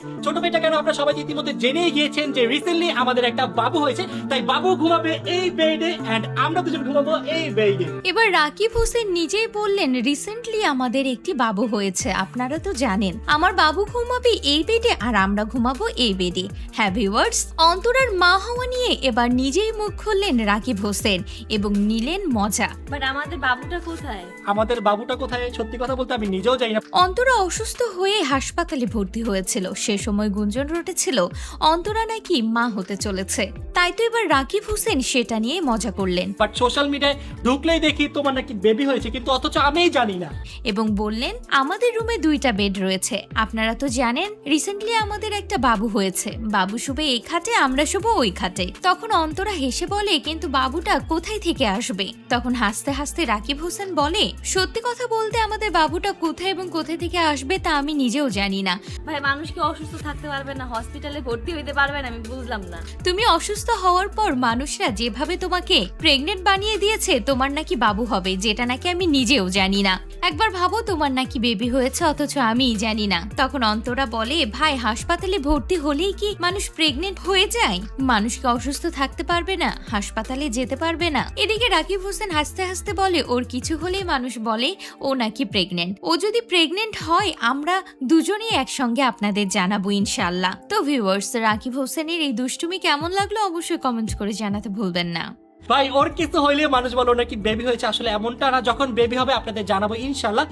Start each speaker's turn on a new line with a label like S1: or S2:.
S1: Thank you. ছোট মেয়েটা কেন আপনারা সবাই ইতিমধ্যে জেনেই গিয়েছেন যে রিসেন্টলি আমাদের একটা বাবু হয়েছে তাই বাবু ঘুমাবে এই বেডে এন্ড আমরা দুজন ঘুমাবো এই বেডে
S2: এবার রাকিব হোসেন নিজেই বললেন রিসেন্টলি আমাদের একটি বাবু হয়েছে আপনারা তো জানেন। আমার বাবু ঘুমাবে এই বেডে আর আমরা ঘুমাবো এই বেডে হ্যাঁ ভিউয়ার্স অন্তরার মা হওয়া নিয়ে এবার নিজেই মুখ খুললেন রাকিব হোসেন এবং নিলেন মজা।
S3: বাট আমাদের বাবুটা কোথায়?
S1: আমাদের বাবুটা কোথায়? সত্যি কথা বলতে আমি নিজেও জানি না।
S2: অন্তরা অসুস্থ হয়ে হাসপাতালে ভর্তি হয়েছিল। সে সময় গুঞ্জন রটেছিল অন্তরা নাকি মা হতে চলেছে। তাই তো এবার রাকিব হোসেন সেটা নিয়ে মজা করলেন।
S1: বাট সোশ্যাল মিডিয়ায় ঢুকলেই দেখি তোমার নাকি বেবি হয়েছে কিন্তু অথচ আমিই জানি না।
S2: এবং বললেন আমাদের রুমে দুইটা বেড রয়েছে। আপনারা তো জানেন রিসেন্টলি আমাদের একটা বাবু হয়েছে। বাবু শুবে এই খাটে আমরা শুবো ওই খাটে। তখন অন্তরা হেসে বলে কিন্তু বাবুটা কোথায় থেকে আসবে? তখন হাসতে হাসতে রাকিব হোসেন বলে সত্যি কথা বলতে আমাদের বাবুটা কোথায় এবং কোথায় থেকে আসবে তা আমি নিজেও জানি না।
S3: ভাই মানুষ কি অসুস্থ থাকতে পারবে না হসপিটালে ভর্তি হইতে পারবে না, আমি বুঝলাম না।
S2: তুমি অসুস্থ হওয়ার পর মানুষরা যেভাবে তোমাকে প্রেগনেন্ট বানিয়ে দিয়েছে, তোমার নাকি বাবু হবে, যেটা নাকি আমি নিজেও জানি না। একবার ভাবো তোমার নাকি বেবি হয়েছে, অথচ আমিই জানি না। তখন অন্তরা বলে, ভাই, হাসপাতালে ভর্তি হলেই কি মানুষ প্রেগনেন্ট হয়ে যায়? মানুষকে অসুস্থ থাকতে পারবে না, হাসপাতালে যেতে পারবে না? এদিকে রাকিব হোসেন হাসতে হাসতে বলে, ওর কিছু হলেই মানুষ বলে, ও নাকি প্রেগনেন্ট ও যদি প্রেগনেন্ট হয়, আমরা দুজনেই একসঙ্গে আপনাদের জানাব ইনশাল্লাহ তো ভিউয়ার্স রাকিব হোসেনের এই দুষ্টুমি কেমন লাগল অবশ্যই কমেন্ট করে জানাতে ভুলবেন না।
S1: ভাই, ওর কিছু হইলে মানুষ বলো নাকি বেবি হয়েছে, আসলে এমনটা না। যখন বেবি হবে, আপনাদের জানাব ইনশাল্লাহ